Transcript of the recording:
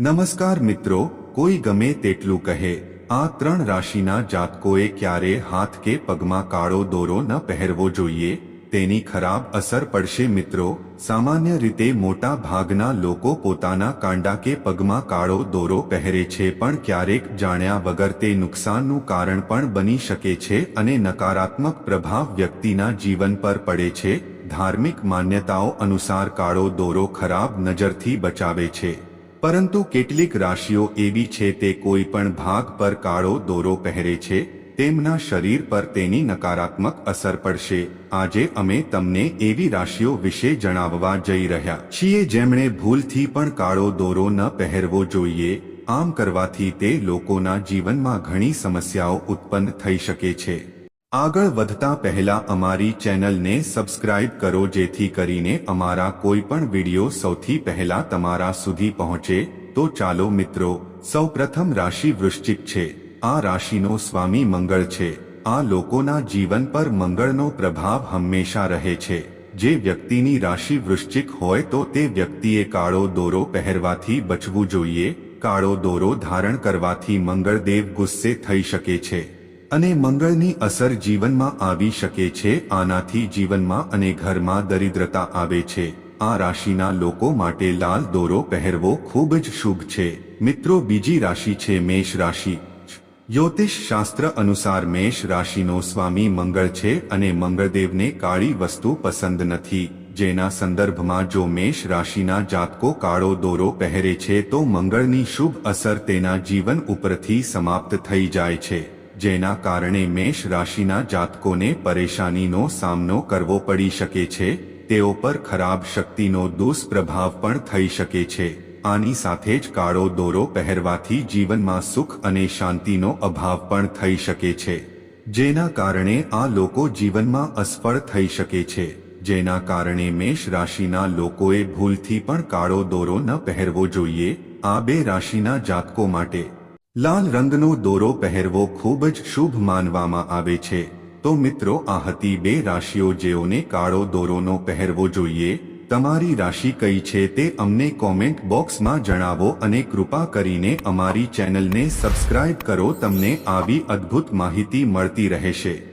નમસ્કાર મિત્રો, કોઈ ગમે તેટલું કહે, આ ત્રણ રાશિના જાતકોએ ક્યારે હાથ કે પગમાં કાળો દોરો ન પહેરવો જોઈએ? તેની ખરાબ અસર પડશે મિત્રો. સામાન્ય રીતે મોટા ભાગના લોકો પોતાના કાંડા કે પગમાં કાળો દોરો પહેરે છે પણ ક્યારેક જાણ્યા વગર તે નુકસાનનું કારણ પણ બની શકે છે અને નકારાત્મક પ્રભાવ વ્યક્તિના જીવન પર પડે છે. ધાર્મિક માન્યતાઓ અનુસાર કાળો દોરો ખરાબ નજરથી બચાવે છે. પરંતુ કેટલીક રાશિઓ એવી છે તે કોઈ પણ ભાગ પર કાળો દોરો પહેરે છે, તેમના શરીર પર તેની નકારાત્મક અસર પડશે. આજે અમે તમને એવી રાશિઓ વિશે જણાવવા જઈ રહ્યા છીએ જેમણે ભૂલથી પણ કાળો દોરો ન પહેરવો જોઈએ. આમ કરવાથી તે લોકોના જીવનમાં ઘણી સમસ્યાઓ ઉત્પન્ન થઈ શકે છે. આગળ વધતા પહેલા અમારી ચેનલને સબસ્ક્રાઇબ કરો જેથી કરીને અમારા કોઈ પણ વિડિયો સૌથી પહેલા તમારા સુધી પહોંચે. તો ચાલો મિત્રો, સૌપ્રથમ રાશિ વૃશ્ચિક છે. આ રાશિનો સ્વામી મંગળ છે. આ લોકોના જીવન પર મંગળનો પ્રભાવ હંમેશા રહે છે. જે વ્યક્તિની રાશિ વૃશ્ચિક હોય તો તે વ્યક્તિએ કાળો દોરો પહેરવાથી બચવું જોઈએ. કાળો દોરો ધારણ કરવાથી મંગળદેવ ગુસ્સે થઈ શકે છે. અને મંગળની અસર જીવનમાં આવી શકે છે, આનાથી જીવનમાં અને ઘરમાં દરિદ્રતા આવે છે. આ રાશિના લોકો માટે લાલ દોરો પહેરવો ખૂબ જ શુભ છે. મિત્રો, બીજી રાશિ છે મેષ રાશિ. જ્યોતિષ શાસ્ત્ર અનુસાર મેષ રાશિનો સ્વામી મંગળ છે અને મંગળદેવને કાળી વસ્તુ પસંદ નથી. જેના સંદર્ભમાં જો મેષ રાશિના જાતકો કાળો દોરો પહેરે છે તો મંગળની શુભ અસર તેના જીવન ઉપરથી સમાપ્ત થઈ જાય છે. જેના કારણે મેષ રાશિના જાતકોને પરેશાનીનો સામનો કરવો પડી શકે છે, તેઓ પર ખરાબ શક્તિનો દુષ્પ્રભાવ પણ થઈ શકે છે. આની સાથે જ કાળો દોરો પહેરવાથી જીવનમાં સુખ અને શાંતિનો અભાવ પણ થઈ શકે છે. જેના કારણે આ લોકો જીવનમાં અસફળ થઈ શકે છે. જેના કારણે મેષ રાશિના લોકોએ ભૂલથી પણ કાળો દોરો ન પહેરવો જોઈએ. આ બે રાશિના જાતકો માટે લાલ રંગનો દોરો પહેરવો ખૂબ જ શુભ માનવામાં આવે છે. તો મિત્રો, આ હતી બે રાશિઓ જેઓને કાળો દોરોનો પહેરવો જોઈએ. તમારી રાશિ કઈ છે તે અમને કોમેન્ટ બોક્સમાં જણાવો અને કૃપા કરીને અમારી ચેનલને સબસ્ક્રાઇબ કરો, તમને આવી અદ્ભુત માહિતી મળતી રહેશે.